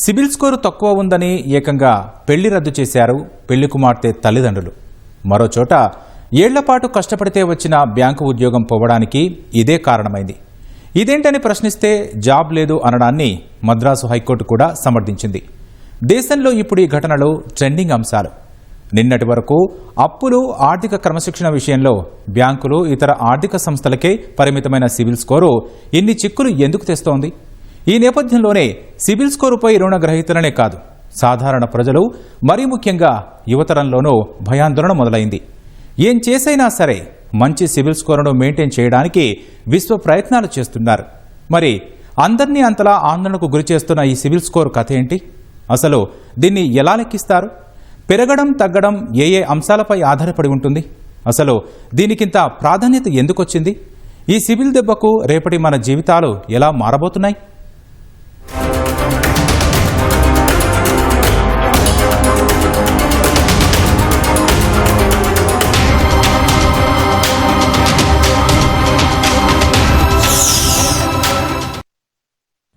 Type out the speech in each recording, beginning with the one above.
CIBIL score తక్కువ ఉందని ఏకంగా పెళ్ళి రద్దు చేశారు పెళ్ళి కుమార్తె తల్లిదండ్రులు. మరోచోట ఏళ్ళపాటు కష్టపడితే వచ్చిన బ్యాంకు ఉద్యోగం పోవడానికి ఇదే కారణమైంది. ఇదేంటని ప్రశ్నిస్తే జాబ్ లేదు అనడాన్ని మద్రాసు హైకోర్టు కూడా సమర్థించింది. దేశంలో ఇప్పుడు ఈ ఘటనలు ట్రెండింగ్ అంశాలు. నిన్నటి వరకు అప్పులు ఆర్థిక క్రమశిక్షణ విషయంలో బ్యాంకులు ఇతర ఆర్థిక సంస్థలకే పరిమితమైన సివిల్ స్కోరు ఇన్ని చిక్కులు ఎందుకు తెస్తోంది? ఈ నేపథ్యంలోనే సివిల్ స్కోరుపై రుణగ్రహీతలనే కాదు సాధారణ ప్రజలు మరీ ముఖ్యంగా యువతరంలోనూ భయాందోళన మొదలైంది. ఏం చేసైనా సరే మంచి సివిల్ స్కోరును మెయింటైన్ చేయడానికి విశ్వ ప్రయత్నాలు చేస్తున్నారు. మరి అందరినీ అంతలా ఆందోళనకు గురి చేస్తున్న ఈ సివిల్ స్కోర్ కథ ఏంటి? అసలు దీన్ని ఎలా లెక్కిస్తారు? పెరగడం తగ్గడం ఏ ఏ అంశాలపై ఆధారపడి ఉంటుంది? అసలు దీనికింత ప్రాధాన్యత ఎందుకొచ్చింది? ఈ సివిల్ దెబ్బకు రేపటి మన జీవితాలు ఎలా మారబోతున్నాయి?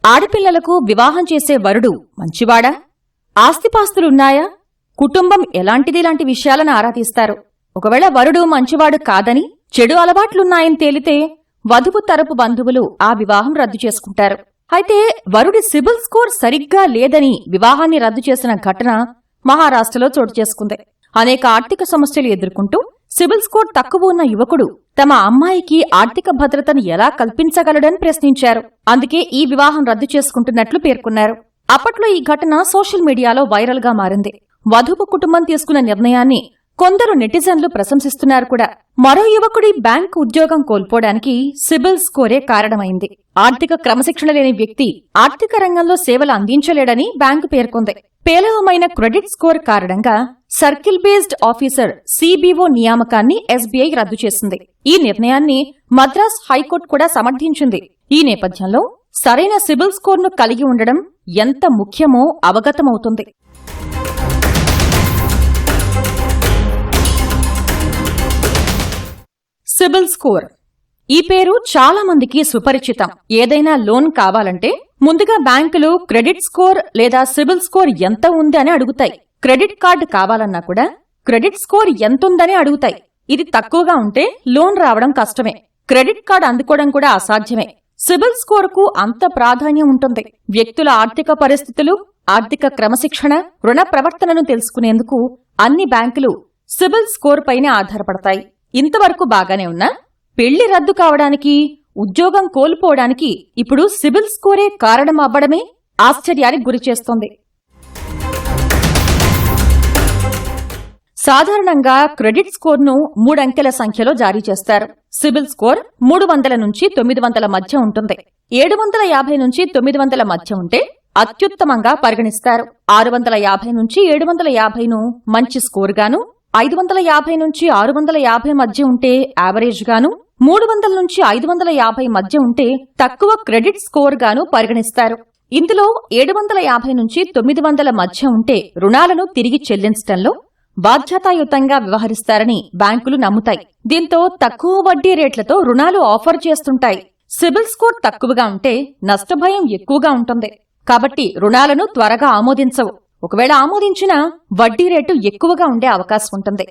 ఆడపిల్లలకు వివాహం చేసే వరుడు మంచివాడా? ఆస్తిపాస్తులున్నాయా? కుటుంబం ఎలాంటిది లాంటి విషయాలను ఆరా తీస్తారు. ఒకవేళ వరుడు మంచివాడు కాదని చెడు అలవాట్లున్నాయని తేలితే వధువు తరపు బంధువులు ఆ వివాహం రద్దు చేసుకుంటారు. అయితే వరుడి సిబిల్ స్కోర్ సరిగ్గా లేదని వివాహాన్ని రద్దు చేసిన ఘటన మహారాష్ట్రలో చోటు చేసుకుంది. అనేక ఆర్థిక సమస్యలు ఎదుర్కొంటూ సిబిల్ స్కోర్ తక్కువ ఉన్న యువకుడు తమ అమ్మాయికి ఆర్థిక భద్రతను ఎలా కల్పించగలడని ప్రశ్నించారు. అందుకే ఈ వివాహం రద్దు చేసుకుంటున్నట్లు పేర్కొన్నారు. అప్పట్లో ఈ ఘటన సోషల్ మీడియాలో వైరల్గా మారింది. వధువు కుటుంబం తీసుకున్న నిర్ణయాన్ని కొందరు నెటిజన్లు ప్రశంసిస్తున్నారు కూడా. మరో యువకుడి బ్యాంక్ ఉద్యోగం కోల్పోవడానికి సిబిల్ స్కోరే కారణమైంది. ఆర్థిక క్రమశిక్షణ లేని వ్యక్తి ఆర్థిక రంగంలో సేవలు అందించలేడని బ్యాంకు పేర్కొంది. పేలవమైన క్రెడిట్ స్కోర్ కారణంగా సర్కిల్ బేస్డ్ ఆఫీసర్ సిబిఓ నియామకాన్ని ఎస్బీఐ రద్దు చేసింది. ఈ నిర్ణయాన్ని మద్రాస్ హైకోర్టు కూడా సమర్థించింది. ఈ నేపథ్యంలో సరైన సిబిల్ స్కోర్ను కలిగి ఉండడం ఎంత ముఖ్యమో అవగతమవుతుంది. CIBIL score. ఈ పేరు చాలా మందికి సుపరిచితం. ఏదైనా లోన్ కావాలంటే ముందుగా బ్యాంకులు క్రెడిట్ స్కోర్ లేదా సిబిల్ స్కోర్ ఎంత ఉంది అని అడుగుతాయి. క్రెడిట్ కార్డు కావాలన్నా కూడా క్రెడిట్ స్కోర్ ఎంతుందని అడుగుతాయి. ఇది తక్కువగా ఉంటే లోన్ రావడం కష్టమే. క్రెడిట్ కార్డు అందుకోవడం కూడా అసాధ్యమే. సిబిల్ స్కోర్కు అంత ప్రాధాన్యం ఉంటుంది. వ్యక్తుల ఆర్థిక పరిస్థితులు ఆర్థిక క్రమశిక్షణ రుణ ప్రవర్తనను తెలుసుకునేందుకు అన్ని బ్యాంకులు సిబిల్ స్కోర్ పైనే ఆధారపడతాయి. ఇంతవరకు బాగానే ఉన్నా? పెళ్ళి రద్దు కావడానికి ఉద్యోగం కోల్పోవడానికి ఇప్పుడు సిబిల్ స్కోరే కారణం అవ్వడమే ఆశ్చర్యానికి గురిచేస్తోంది సాధారణంగా క్రెడిట్ స్కోర్ను మూడంకెల సంఖ్యలో జారీ చేస్తారు. సిబిల్ స్కోర్ మూడు వందల నుంచి తొమ్మిది వందల మధ్య ఉంటుంది. ఏడు వందల యాభై నుంచి తొమ్మిది వందల మధ్య ఉంటే అత్యుత్తమంగా పరిగణిస్తారు. ఆరు వందల యాభై నుంచి ఏడు వందల యాభైను మంచి స్కోర్గాను ఐదు వందల యాభై నుంచి ఆరు వందల యాభై మధ్య ఉంటే యావరేజ్ గాను మూడు వందల నుంచి ఐదు వందల యాభై మధ్య ఉంటే తక్కువ క్రెడిట్ స్కోర్ గాను పరిగణిస్తారు. ఇందులో ఏడు వందల యాభై నుంచి తొమ్మిది వందల మధ్య ఉంటే రుణాలను తిరిగి చెల్లించడంలో బాధ్యతాయుతంగా వ్యవహరిస్తారని బ్యాంకులు నమ్ముతాయి. దీంతో తక్కువ వడ్డీ రేట్లతో రుణాలు ఆఫర్ చేస్తుంటాయి. సిబిల్ స్కోర్ తక్కువగా ఉంటే నష్టభయం ఎక్కువగా ఉంటుంది. కాబట్టి రుణాలను త్వరగా ఆమోదించవు. ఒకవేళ ఆమోదించినా వడ్డీ రేటు ఎక్కువగా ఉండే అవకాశం ఉంటుంది.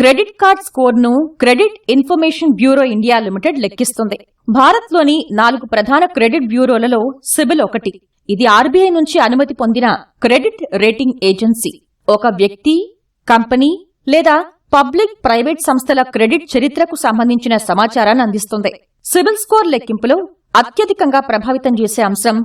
క్రెడిట్ కార్డ్ స్కోర్ను credit information bureau India limited లెక్కిస్తుంది. భారత్లోని నాలుగు ప్రధాన క్రెడిట్ బ్యూరోలలో సిబిల్ ఒకటి. ఇది ఆర్బీఐ నుంచి అనుమతి పొందిన క్రెడిట్ రేటింగ్ ఏజెన్సీ. ఒక వ్యక్తి కంపెనీ లేదా పబ్లిక్ ప్రైవేట్ సంస్థల క్రెడిట్ చరిత్రకు సంబంధించిన సమాచారాన్ని అందిస్తుంది. సిబిల్ స్కోర్ లెక్కింపులో అత్యధికంగా ప్రభావితం చేసే అంశం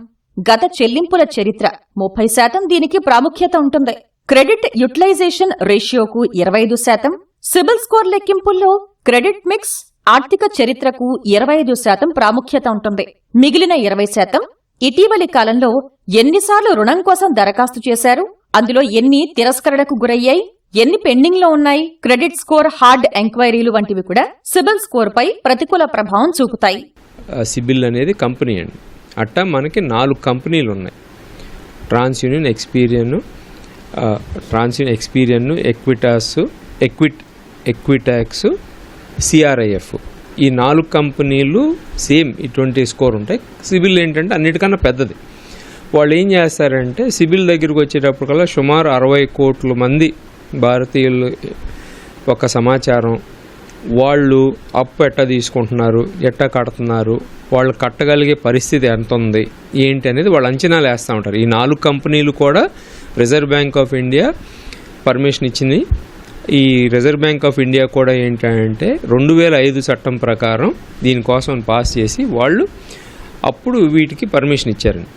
గత చెల్లింపుల చరిత్ర. ముప్పై శాతం దీనికి ప్రాముఖ్యత ఉంటుంది. క్రెడిట్ యుటిలైజేషన్ రేషియోకు ఇరవై ఐదు శాతం సిబిల్ స్కోర్ లెక్కింపుల్లో క్రెడిట్ మిక్స్ ఆర్థిక చరిత్రకు ఇరవై ఐదు శాతం ప్రాముఖ్యత ఉంటుంది. మిగిలిన ఇరవై శాతం ఇటీవలి కాలంలో ఎన్నిసార్లు రుణం కోసం దరఖాస్తు చేశారు. అందులో ఎన్ని తిరస్కరణకు గురయ్యాయి? ఎన్ని పెండింగ్లో ఉన్నాయి? క్రెడిట్ స్కోర్ హార్డ్ ఎంక్వైరీలు వంటివి కూడా సిబిల్ స్కోర్ పై ప్రతికూల ప్రభావం చూపుతాయి. సిబిల్ అనేది కంపెనీ అండి. అట్టా మనకి నాలుగు కంపెనీలు ఉన్నాయి. TransUnion Experian TransUnion Experian ఎక్విటాస్ ఎక్విట్ ఎక్విటాక్స్ సిఆర్ఐఎఫ్ ఈ నాలుగు కంపెనీలు సేమ్ ఇటువంటి స్కోర్ ఉంటాయి. సిబిల్ ఏంటంటే అన్నిటికన్నా పెద్దది. వాళ్ళు ఏం చేస్తారంటే సిబిల్ దగ్గరికి వచ్చేటప్పటికల్లా సుమారు అరవై కోట్ల మంది భారతీయులు ఒక సమాచారం వాళ్ళు అప్పు ఎట్టా తీసుకుంటున్నారు ఎట్టా కడుతున్నారు వాళ్ళు కట్టగలిగే పరిస్థితి ఎంత ఉంది ఏంటి అనేది వాళ్ళు అంచనాలు వేస్తూ ఉంటారు. ఈ నాలుగు కంపెనీలు కూడా Reserve Bank of India permission ఇచ్చింది. ఈ రిజర్వ్ బ్యాంక్ ఆఫ్ ఇండియా కూడా ఏంటంటే రెండు వేల ఐదు చట్టం ప్రకారం దీనికోసం పాస్ చేసి వాళ్ళు అప్పుడు వీటికి పర్మిషన్ ఇచ్చారండి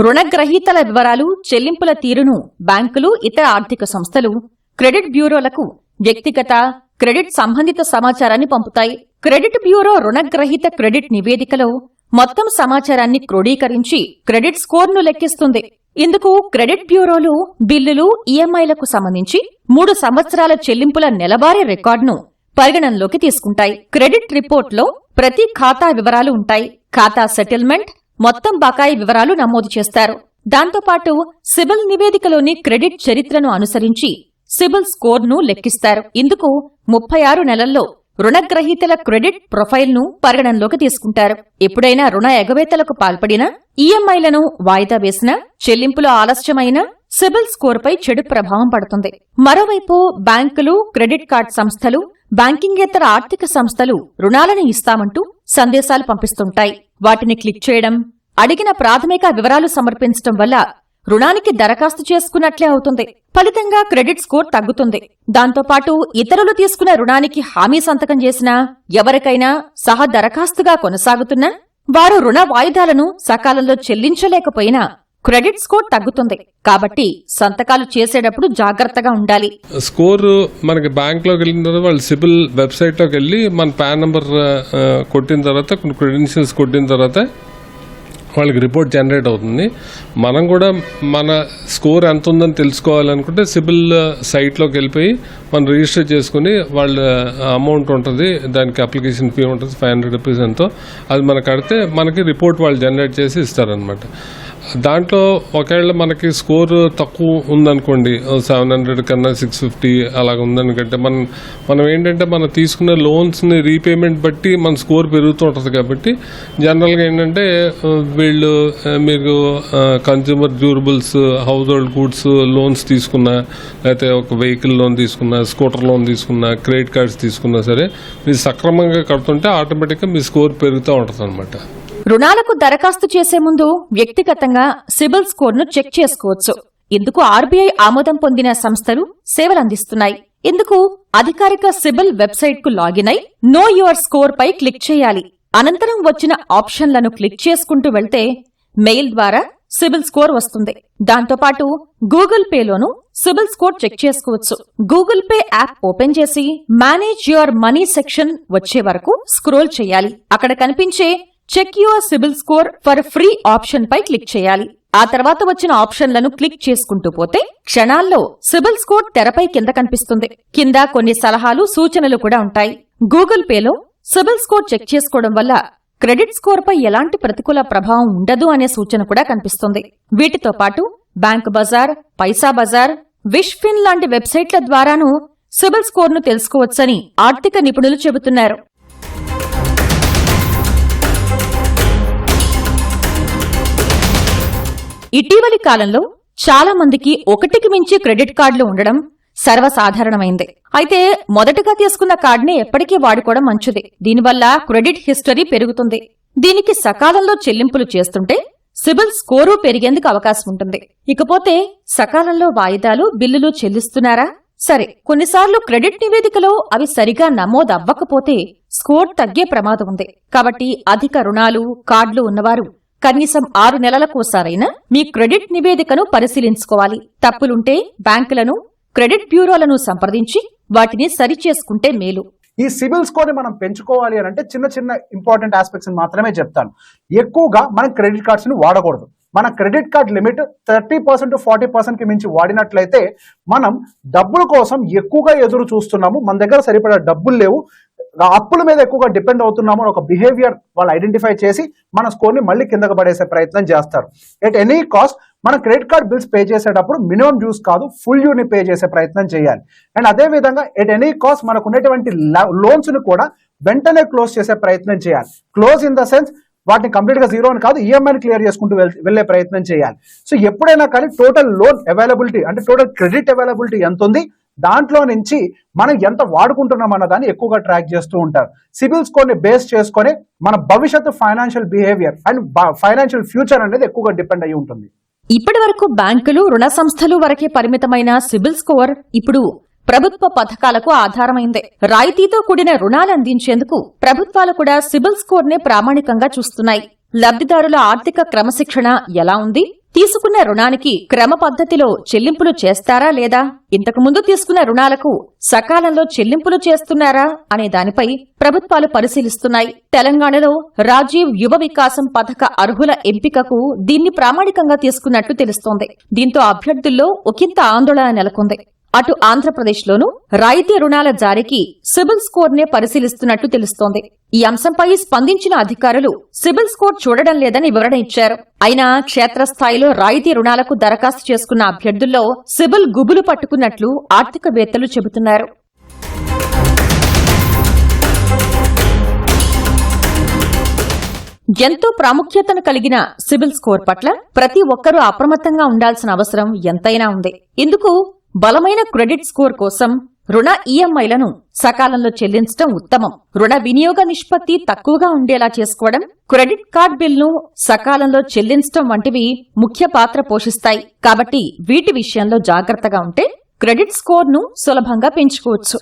రుణగ్రహీతల వివరాలు చెల్లింపుల తీరును బ్యాంకులు ఇతర ఆర్థిక సంస్థలు క్రెడిట్ బ్యూరోలకు వ్యక్తిగత క్రెడిట్ సంబంధిత సమాచారాన్ని పంపుతాయి. క్రెడిట్ బ్యూరో రుణగ్రహీత క్రెడిట్ నివేదికలో మొత్తం సమాచారాన్ని క్రోడీకరించి క్రెడిట్ స్కోర్ను లెక్కిస్తుంది. ఇందుకు క్రెడిట్ బ్యూరోలు బిల్లులు ఈఎంఐలకు సంబంధించి మూడు సంవత్సరాల చెల్లింపుల నెలవారీ రికార్డును పరిగణనలోకి తీసుకుంటాయి. క్రెడిట్ రిపోర్ట్లో ప్రతి ఖాతా వివరాలు ఉంటాయి. ఖాతా సెటిల్మెంట్ మొత్తం బకాయి వివరాలు నమోదు చేస్తారు. దాంతోపాటు సిబిల్ నివేదికలోని క్రెడిట్ చరిత్రను అనుసరించి సిబిల్ స్కోర్ను లెక్కిస్తారు. ఇందుకు ముప్పై ఆరు నెలల్లో రుణగ్రహీతల క్రెడిట్ ప్రొఫైల్ను పరిగణనలోకి తీసుకుంటారు. ఎప్పుడైనా రుణ ఎగవేతలకు పాల్పడినా ఈఎంఐలను వాయిదా వేసినా చెల్లింపులు ఆలస్యమైనా సిబిల్ స్కోర్పై చెడు ప్రభావం పడుతుంది. మరోవైపు బ్యాంకులు క్రెడిట్ కార్డ్ సంస్థలు బ్యాంకింగేతర ఆర్థిక సంస్థలు రుణాలను ఇస్తామంటూ సందేశాలు పంపిస్తుంటాయి. వాటిని క్లిక్ చేయడం అడిగిన ప్రాథమిక వివరాలు సమర్పించడం వల్ల రుణానికి దరఖాస్తు చేసుకున్నట్లే అవుతుంది. ఫలితంగా క్రెడిట్ స్కోర్ తగ్గుతుంది. దాంతోపాటు ఇతరులు తీసుకున్న రుణానికి హామీ సంతకం చేసినా ఎవరికైనా సహ దరఖాస్తుగా కొనసాగుతున్నా వారు రుణ వాయిదాలను సకాలంలో చెల్లించలేకపోయినా క్రెడిట్ స్కోర్ తగ్గుతుంది. కాబట్టి సంతకాలు చేసేటప్పుడు జాగ్రత్తగా ఉండాలి. స్కోర్ మనకి బ్యాంక్లోకి వెళ్ళిన తర్వాత వాళ్ళు సిబిల్ వెబ్సైట్లోకి వెళ్ళి మన పాన్ నెంబర్ కొట్టిన తర్వాత కొన్ని క్రెడెన్షియల్స్ కొట్టిన తర్వాత వాళ్ళకి రిపోర్ట్ జనరేట్ అవుతుంది. మనం కూడా మన స్కోర్ ఎంత ఉందని తెలుసుకోవాలనుకుంటే సిబిల్ సైట్లోకి వెళ్ళిపోయి మనం రిజిస్టర్ చేసుకుని వాళ్ళ అమౌంట్ ఉంటుంది. దానికి అప్లికేషన్ ఫీ ఉంటుంది ఫైవ్ హండ్రెడ్ రూపీస్ ఎంతో. అది మనకు కడితే మనకి రిపోర్ట్ వాళ్ళు జనరేట్ చేసి ఇస్తారనమాట దాంట్లో ఒకవేళ మనకి స్కోర్ తక్కువ ఉందనుకోండి సెవెన్ హండ్రెడ్ కన్నా సిక్స్ ఫిఫ్టీ అలాగ ఉందనుకంటే మనం మనం ఏంటంటే మనం తీసుకున్న లోన్స్ని రీపేమెంట్ బట్టి మన స్కోర్ పెరుగుతూ ఉంటుంది కాబట్టి జనరల్గా ఏంటంటే వీళ్ళు మీకు consumer durables household goods loans తీసుకున్నా లేకపోతే ఒక వెహికల్ లోన్ తీసుకున్నా స్కూటర్ లోన్ తీసుకున్నా క్రెడిట్ కార్డ్స్ తీసుకున్నా సరే మీరు సక్రమంగా కడుతుంటే ఆటోమేటిక్గా మీ స్కోర్ పెరుగుతూ ఉంటుంది అనమాట రుణాలకు దరఖాస్తు చేసే ముందు వ్యక్తిగతంగా సిబిల్ స్కోర్ను చెక్ చేసుకోవచ్చు. ఇందుకు ఆర్బీఐ ఆమోదం పొందిన సంస్థలు సేవలందిస్తున్నాయి ఇందుకు అధికారిక సిబిల్ వెబ్సైట్కు లాగిన్ అయి నో యువర్ స్కోర్ పై క్లిక్ చేయాలి. అనంతరం వచ్చిన ఆప్షన్లను క్లిక్ చేసుకుంటూ వెళ్తే మెయిల్ ద్వారా సిబిల్ స్కోర్ వస్తుంది. దాంతోపాటు గూగుల్ పేలోనూ సిబిల్ స్కోర్ చెక్ చేసుకోవచ్చు. గూగుల్ పే యాప్ ఓపెన్ చేసి మేనేజ్ యువర్ మనీ సెక్షన్ వచ్చే వరకు స్క్రోల్ చేయాలి. అక్కడ కనిపించే check your CIBIL score for free option pi click చేయాలి. ఆ తర్వాత వచ్చిన ఆప్షన్లను క్లిక్ చేసుకుంటూ పోతే క్షణాల్లో సిబిల్ స్కోర్ తెరపై కింద కనిపిస్తుంది. కింద కొన్ని సలహాలు సూచనలు కూడా ఉంటాయి. గూగుల్ పేలో సిబిల్ స్కోర్ చెక్ చేసుకోవడం వల్ల క్రెడిట్ స్కోర్పై ఎలాంటి ప్రతికూల ప్రభావం ఉండదు అనే సూచన కూడా కనిపిస్తుంది. వీటితో పాటు bank Bazar Paisabazaar Wishfin లాంటి వెబ్సైట్ల ద్వారాను సిబిల్ స్కోర్ను తెలుసుకోవచ్చని ఆర్థిక నిపుణులు చెబుతున్నారు. ఇటీవలి కాలంలో చాలా మందికి ఒకటికి మించి క్రెడిట్ కార్డులు ఉండడం సర్వసాధారణమైంది. అయితే మొదటగా తీసుకున్న కార్డుని ఎప్పటికీ వాడుకోవడం మంచిది. దీనివల్ల క్రెడిట్ హిస్టరీ పెరుగుతుంది. దీనికి సకాలంలో చెల్లింపులు చేస్తుంటే సిబిల్ స్కోరు పెరిగేందుకు అవకాశం ఉంటుంది. ఇకపోతే సకాలంలో వాయిదాలు బిల్లులు చెల్లిస్తున్నారా? సరే కొన్నిసార్లు క్రెడిట్ నివేదికలో అవి సరిగా నమోదవ్వకపోతే స్కోర్ తగ్గే ప్రమాదం ఉంది. కాబట్టి అధిక రుణాలు కార్డులు ఉన్నవారు కనీసం ఆరు నెలలకోసారైనా మీ క్రెడిట్ నివేదికను పరిశీలించుకోవాలి. తప్పులుంటే బ్యాంకులను క్రెడిట్ బ్యూరోలను సంప్రదించి వాటిని సరిచేసుకుంటే మేలు. ఈ సిబిల్ స్కోర్ని మనం పెంచుకోవాలి అని అంటే చిన్న చిన్న ఇంపార్టెంట్ ఆస్పెక్ట్స్ మాత్రమే చెప్తాను. ఎక్కువగా మనం క్రెడిట్ కార్డ్స్ని వాడకూడదు. మన credit card limit thirty percent to forty పర్సెంట్కి మించి వాడినట్లయితే మనం డబ్బుల కోసం ఎక్కువగా ఎదురు చూస్తున్నాము. మన దగ్గర సరిపడా డబ్బులు లేవు. అప్పుల మీద ఎక్కువగా డిపెండ్ అవుతున్నాము అని ఒక బిహేవియర్ వాళ్ళు ఐడెంటిఫై చేసి మన స్కోర్ని మళ్ళీ కిందకు పడేసే ప్రయత్నం చేస్తారు. ఎట్ ఎనీ కాస్ట్ మన క్రెడిట్ కార్డ్ బిల్స్ పే చేసేటప్పుడు మినిమం డ్యూస్ కాదు ఫుల్ యూని పే చేసే ప్రయత్నం చేయాలి. అండ్ అదే విధంగా ఎట్ ఎనీ కాస్ట్ మనకు ఉన్నటువంటి లోన్స్ని కూడా వెంటనే క్లోజ్ చేసే ప్రయత్నం చేయాలి. క్లోజ్ ఇన్ ద సెన్స్ వాటిని కంప్లీట్గా జీరో అని కాదు ఈఎంఐని క్లియర్ చేసుకుంటూ వెళ్- వెళ్ళే ప్రయత్నం చేయాలి. సో ఎప్పుడైనా కానీ టోటల్ లోన్ అవైలబిలిటీ అంటే టోటల్ క్రెడిట్ అవైలబిలిటీ ఎంత ఉంది దాంట్లో నుంచి మనం ఎంత వాడుకుంటున్నాం అన్న దాన్ని ఎక్కువగా ట్రాక్ చేస్తూ ఉంటారు. సిబిల్ స్కోర్ని బేస్ చేసుకొని మన భవిష్యత్తు financial behaviour and financial future అనేది ఎక్కువగా డిపెండ్ అయి ఉంటుంది. ఇప్పటి వరకు బ్యాంకులు రుణ సంస్థలు వరకే పరిమితమైన సిబిల్ స్కోర్ ఇప్పుడు ప్రభుత్వ పథకాలకు ఆధారమైంది. రాయితీతో కూడిన రుణాలు అందించేందుకు ప్రభుత్వాలు కూడా సిబిల్ స్కోర్ నే ప్రామాణికంగా చూస్తున్నాయి. లబ్ధిదారుల ఆర్థిక క్రమశిక్షణ ఎలా ఉంది? తీసుకున్న రుణానికి క్రమ పద్ధతిలో చెల్లింపులు చేస్తారా లేదా? ఇంతకు ముందు తీసుకున్న రుణాలకు సకాలంలో చెల్లింపులు చేస్తున్నారా? అనే దానిపై ప్రభుత్వాలు పరిశీలిస్తున్నాయి. తెలంగాణలో రాజీవ్ యువ వికాసం పథక అర్హుల ఎంపికకు దీన్ని ప్రామాణికంగా తీసుకున్నట్టు తెలుస్తోంది. దీంతో అభ్యర్థుల్లో ఒకంత ఆందోళన నెలకొంది. అటు ఆంధ్రప్రదేశ్లోనూ రాయితీ రుణాల జారీకి సిబిల్ స్కోర్నే పరిశీలిస్తున్నట్లు పరిశీలిస్తున్నట్టు తెలుస్తోంది. ఈ అంశంపై స్పందించిన అధికారులు సిబిల్ స్కోర్ చూడడం లేదని వివరణ ఇచ్చారు. అయినా క్షేత్రస్థాయిలో రాయితీ రుణాలకు దరఖాస్తు చేసుకున్న అభ్యర్థుల్లో సిబిల్ గుబులు పట్టుకున్నట్లు ఆర్థికవేత్తలు చెబుతున్నారు. ఎంతో ప్రాముఖ్యతను కలిగిన సిబిల్ స్కోర్ పట్ల ప్రతి ఒక్కరూ అప్రమత్తంగా ఉండాల్సిన అవసరం ఎంతైనా ఉంది. ఇందుకు బలమైన క్రెడిట్ స్కోర్ కోసం రుణ ఈఎంఐలను సకాలంలో చెల్లించడం ఉత్తమం. రుణ వినియోగ నిష్పత్తి తక్కువగా ఉండేలా చేసుకోవడం క్రెడిట్ కార్డ్ బిల్ను సకాలంలో చెల్లించడం వంటివి ముఖ్య పాత్ర పోషిస్తాయి. కాబట్టి వీటి విషయంలో జాగ్రత్తగా ఉంటే క్రెడిట్ స్కోర్ను సులభంగా పెంచుకోవచ్చు.